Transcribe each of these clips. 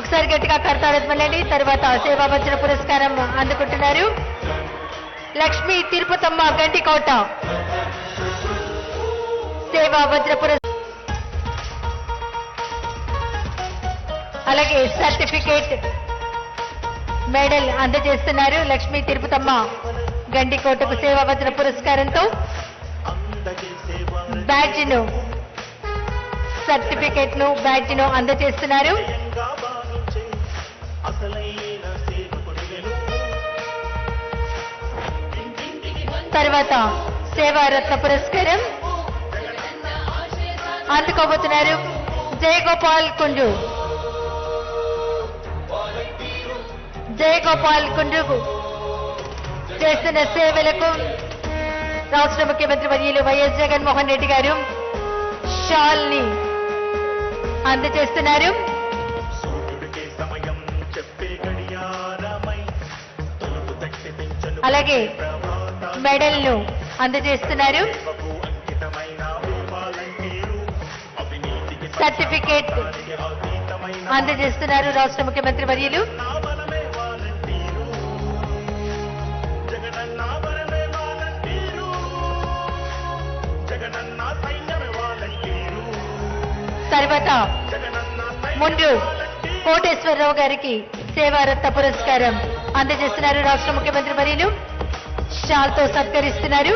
ఒకసారి గట్టిగా కర్తారెత్మలండి తర్వాత సేవాభజన పురస్కారం అందుకుంటున్నారు. లక్ష్మి తిరుపతమ్మ గంటికోట. సేవాభద్ర పురస్కారం అలాగే సర్టిఫికేట్ మెడల్ అందజేస్తున్నారు లక్ష్మి తిరుపతమ్మ గండికోటకు సేవాభద్ర పురస్కారంతో. బ్యాడ్జ్ను సర్టిఫికేట్ను ను అందజేస్తున్నారు తర్వాత సేవారత్న పురస్కారం అందుకోబోతున్నారు జయగోపాల్ కుండు. జయగోపాల్ కుండు చేస్తున్న సేవలకు రాష్ట్ర ముఖ్యమంత్రి వర్యులు వైఎస్ జగన్మోహన్ రెడ్డి గారు షాల్ని అందజేస్తున్నారు అలాగే మెడల్ను అందజేస్తున్నారు. సర్టిఫికేట్ అందజేస్తున్నారు రాష్ట్ర ముఖ్యమంత్రి వర్యులు. తర్వాత ముందు కోటేశ్వరరావు గారికి సేవారత్న పురస్కారం అందజేస్తున్నారు రాష్ట్ర ముఖ్యమంత్రి వర్యులు. షాల్తో సత్కరిస్తున్నారు.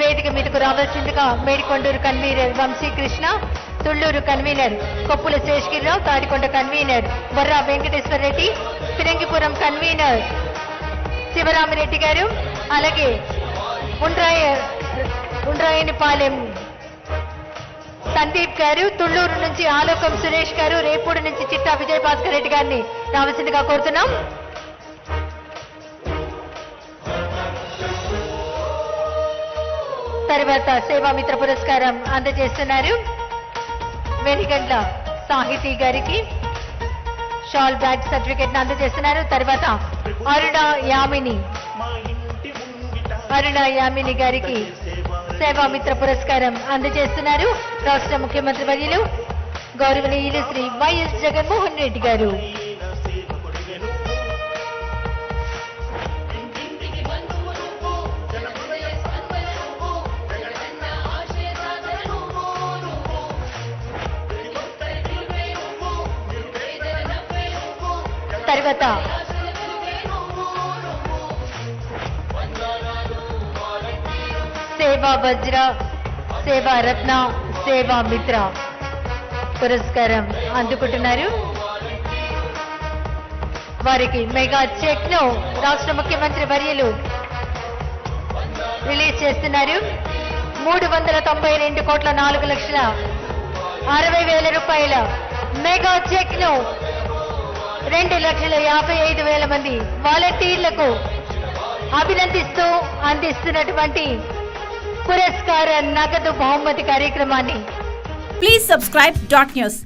వేదిక మీదకు రావాల్సిందిగా Medikonduru convener Vamsikrishna Thulluru convener Koppula Seshagirirao Tadikonda convener Borra Venkateswara Reddy Phirangipuram convener. Sivaramireddy గారు అలాగే ఉండ్రాయ ఉండ్రాయనిపాలెం సందీప్ గారు తుళ్ళూరు నుంచి ఆలోకం సురేష్ గారు రేపూడి నుంచి చిట్టా విజయ్ భాస్కర్ రెడ్డి గారిని రావాల్సిందిగా కోరుతున్నాం. తర్వాత సేవామిత్ర పురస్కారం అందజేస్తున్నారు. వెలిగండ్ల సాహితీ గారికి షాల్ బ్యాగ్ సర్టిఫికేట్ అందజేస్తున్నారు. తర్వాత అరుణ యామిని అరుణ యామిని గారికి సేవామిత్ర పురస్కారం అందజేస్తున్నారు. రాష్ట్ర ముఖ్యమంత్రి వర్యులు గౌరవనీయులు శ్రీ వైఎస్ జగన్మోహన్ రెడ్డి గారు. తర్వాత. సేవా వజ్ర సేవా రత్న సేవా మిత్ర పురస్కారం అందుకుంటున్నారు. వారికి మెగా చెక్ను రాష్ట్ర ముఖ్యమంత్రి వర్యులు రిలీజ్ చేస్తున్నారు. మూడు వందల తొంభై రెండు కోట్ల నాలుగు లక్షల అరవై వేల రూపాయల మెగా చెక్ను రెండు లక్షల యాభై ఐదు వేల మంది వాలంటీర్లకు అభినందిస్తూ అందిస్తున్నటువంటి పురస్కార నగదు బహుమతి కార్యక్రమాన్ని ప్లీజ్ సబ్స్క్రైబ్ డాట్ న్యూస్